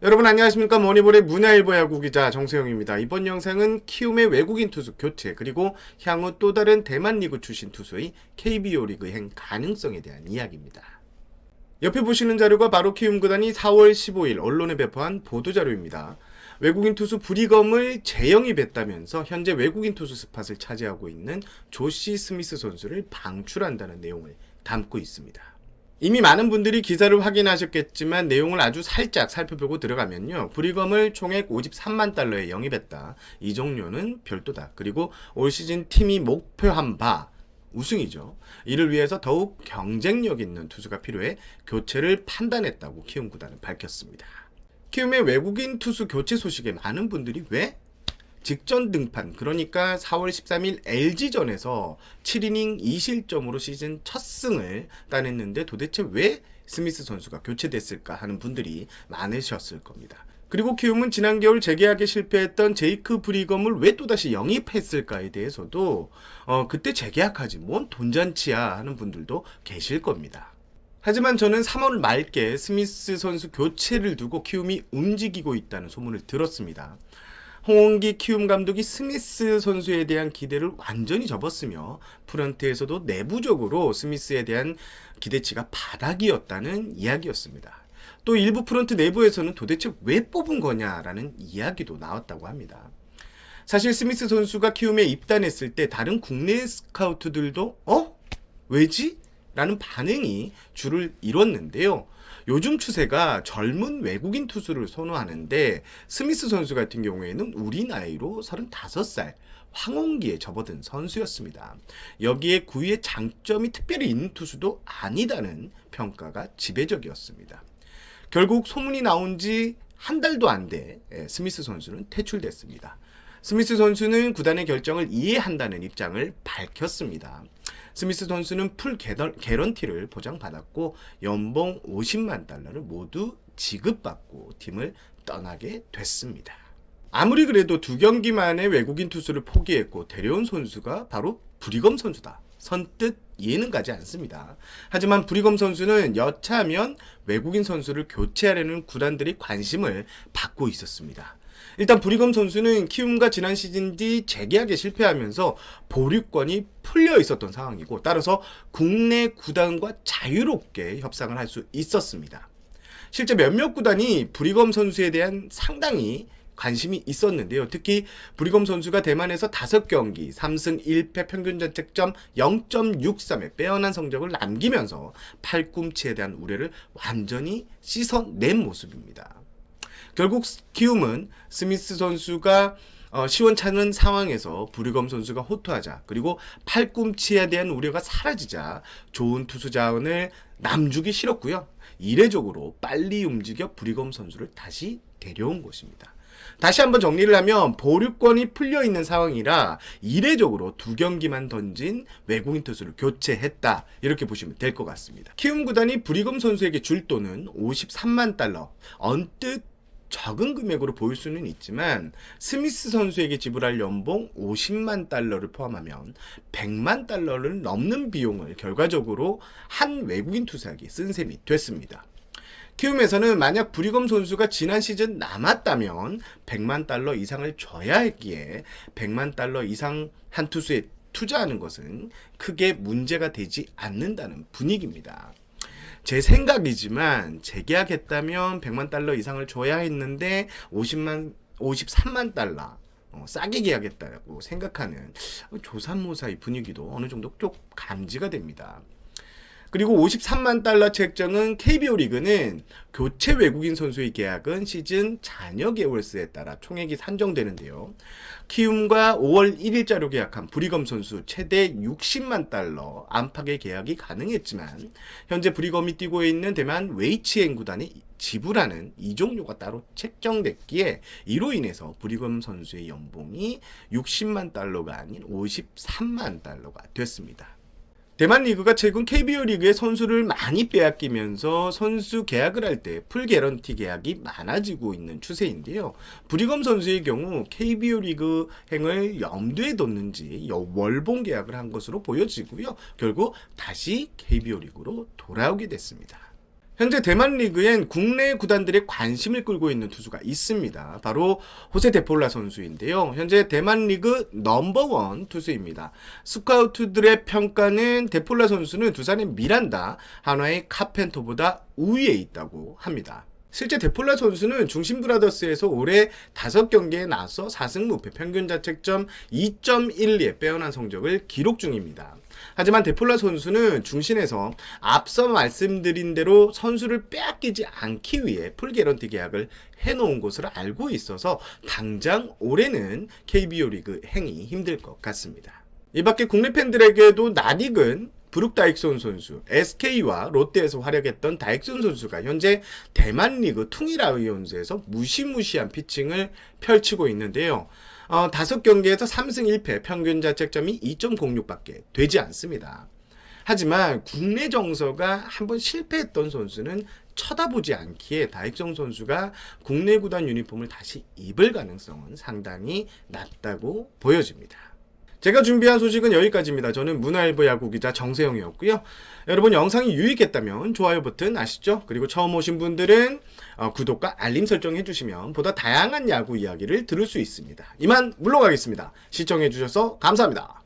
여러분 안녕하십니까 머니볼의 문화일보 야구 기자 정세영입니다. 이번 영상은 키움의 외국인 투수 교체 그리고 향후 또 다른 대만 리그 출신 투수의 KBO 리그 행 가능성에 대한 이야기입니다. 옆에 보시는 자료가 바로 키움 구단이 4월 15일 언론에 배포한 보도 자료입니다. 외국인 투수 브리검을 재영입했다면서 현재 외국인 투수 스팟을 차지하고 있는 조시 스미스 선수를 방출한다는 내용을 담고 있습니다. 이미 많은 분들이 기사를 확인하셨겠지만 내용을 아주 살짝 살펴보고 들어가면요. 브리검을 총액 53만 달러에 영입했다. 이 종료는 별도다. 그리고 올 시즌 팀이 목표한 바 우승이죠. 이를 위해서 더욱 경쟁력 있는 투수가 필요해 교체를 판단했다고 키움 구단은 밝혔습니다. 키움의 외국인 투수 교체 소식에 많은 분들이 왜 직전 등판 그러니까 4월 13일 LG전에서 7이닝 2실점으로 시즌 첫 승을 따냈는데 도대체 왜 스미스 선수가 교체됐을까 하는 분들이 많으셨을 겁니다. 그리고 키움은 지난 겨울 재계약에 실패했던 제이크 브리검을 왜 또다시 영입했을까에 대해서도 어, 그때 재계약하지 뭔 돈잔치야 하는 분들도 계실 겁니다. 하지만 저는 3월 말께 스미스 선수 교체를 두고 키움이 움직이고 있다는 소문을 들었습니다. 홍원기 키움 감독이 스미스 선수에 대한 기대를 완전히 접었으며 프런트에서도 내부적으로 스미스에 대한 기대치가 바닥이었다는 이야기였습니다. 또 일부 프런트 내부에서는 도대체 왜 뽑은 거냐라는 이야기도 나왔다고 합니다. 사실 스미스 선수가 키움에 입단했을 때 다른 국내 스카우트들도 어? 왜지? 라는 반응이 줄을 이뤘는데요. 요즘 추세가 젊은 외국인 투수를 선호하는데 스미스 선수 같은 경우에는 우리 나이로 35살 황혼기에 접어든 선수였습니다. 여기에 구위의 장점이 특별히 있는 투수도 아니다는 평가가 지배적이었습니다. 결국 소문이 나온 지 한 달도 안 돼 스미스 선수는 퇴출됐습니다. 스미스 선수는 구단의 결정을 이해한다는 입장을 밝혔습니다. 스미스 선수는 풀 개런, 개런티를 보장받았고 연봉 50만 달러를 모두 지급받고 팀을 떠나게 됐습니다. 아무리 그래도 두 경기 만에 외국인 투수를 포기했고 데려온 선수가 바로 브리검 선수다. 선뜻 이해는 가지 않습니다. 하지만 브리검 선수는 여차하면 외국인 선수를 교체하려는 구단들이 관심을 받고 있었습니다. 일단 브리검 선수는 키움과 지난 시즌 뒤 재계약에 실패하면서 보류권이 풀려 있었던 상황이고 따라서 국내 구단과 자유롭게 협상을 할 수 있었습니다. 실제 몇몇 구단이 브리검 선수에 대한 상당히 관심이 있었는데요. 특히 브리검 선수가 대만에서 5경기 3승 1패 평균 자책점 0.63의 빼어난 성적을 남기면서 팔꿈치에 대한 우려를 완전히 씻어낸 모습입니다. 결국 키움은 스미스 선수가 어, 시원찮은 상황에서 브리검 선수가 호투하자 그리고 팔꿈치에 대한 우려가 사라지자 좋은 투수 자원을 남주기 싫었고요. 이례적으로 빨리 움직여 브리검 선수를 다시 데려온 것입니다. 다시 한번 정리를 하면 보류권이 풀려 있는 상황이라 이례적으로 두 경기만 던진 외국인 투수를 교체했다 이렇게 보시면 될 것 같습니다. 키움 구단이 브리검 선수에게 줄 돈은 53만 달러 언뜻 적은 금액으로 보일 수는 있지만 스미스 선수에게 지불할 연봉 50만 달러를 포함하면 100만 달러를 넘는 비용을 결과적으로 한 외국인 투수에게 쓴 셈이 됐습니다. 키움에서는 만약 브리검 선수가 지난 시즌 남았다면 100만 달러 이상을 줘야 했기에 100만 달러 이상 한 투수에 투자하는 것은 크게 문제가 되지 않는다는 분위기입니다. 제 생각이지만 재계약했다면 100만 달러 이상을 줘야 했는데 50만 53만 달러 어, 싸게 계약했다고 생각하는 조산모사의 분위기도 어느 정도 좀 감지가 됩니다. 그리고 53만 달러 책정은 KBO 리그는 교체 외국인 선수의 계약은 시즌 잔여 개월수에 따라 총액이 산정되는데요. 키움과 5월 1일자로 계약한 브리검 선수 최대 60만 달러 안팎의 계약이 가능했지만 현재 브리검이 뛰고 있는 대만 웨이치엔 구단이 지불하는 이종료가 따로 책정됐기에 이로 인해서 브리검 선수의 연봉이 60만 달러가 아닌 53만 달러가 됐습니다. 대만 리그가 최근 KBO 리그의 선수를 많이 빼앗기면서 선수 계약을 할 때 풀 개런티 계약이 많아지고 있는 추세인데요. 브리검 선수의 경우 KBO 리그 행을 염두에 뒀는지 월봉 계약을 한 것으로 보여지고요. 결국 다시 KBO 리그로 돌아오게 됐습니다. 현재 대만 리그엔 국내 구단들의 관심을 끌고 있는 투수가 있습니다. 바로 호세 데폴라 선수인데요. 현재 대만 리그 넘버원 투수입니다. 스카우트들의 평가는 데폴라 선수는 두산의 미란다, 한화의 카펜터보다 우위에 있다고 합니다. 실제 데폴라 선수는 중심 브라더스에서 올해 5경기에 나서 4승 무패 평균 자책점 2.12의 빼어난 성적을 기록 중입니다. 하지만 데폴라 선수는 중신에서 앞서 말씀드린 대로 선수를 빼앗기지 않기 위해 풀 개런티 계약을 해놓은 것으로 알고 있어서 당장 올해는 KBO 리그 행이 힘들 것 같습니다. 이 밖에 국내 팬들에게도 낯익은 브룩 다익손 선수, SK와 롯데에서 활약했던 다익손 선수가 현재 대만 리그 퉁이라이온즈에서 무시무시한 피칭을 펼치고 있는데요. 어, 5경기에서 3승 1패, 평균 자책점이 2.06밖에 되지 않습니다. 하지만 국내 정서가 한번 실패했던 선수는 쳐다보지 않기에 다익성 선수가 국내 구단 유니폼을 다시 입을 가능성은 상당히 낮다고 보여집니다. 제가 준비한 소식은 여기까지입니다. 저는 문화일보 야구 기자 정세영이었고요. 여러분 영상이 유익했다면 좋아요 버튼 아시죠? 그리고 처음 오신 분들은 어, 구독과 알림 설정 해주시면 보다 다양한 야구 이야기를 들을 수 있습니다. 이만 물러가겠습니다. 시청해주셔서 감사합니다.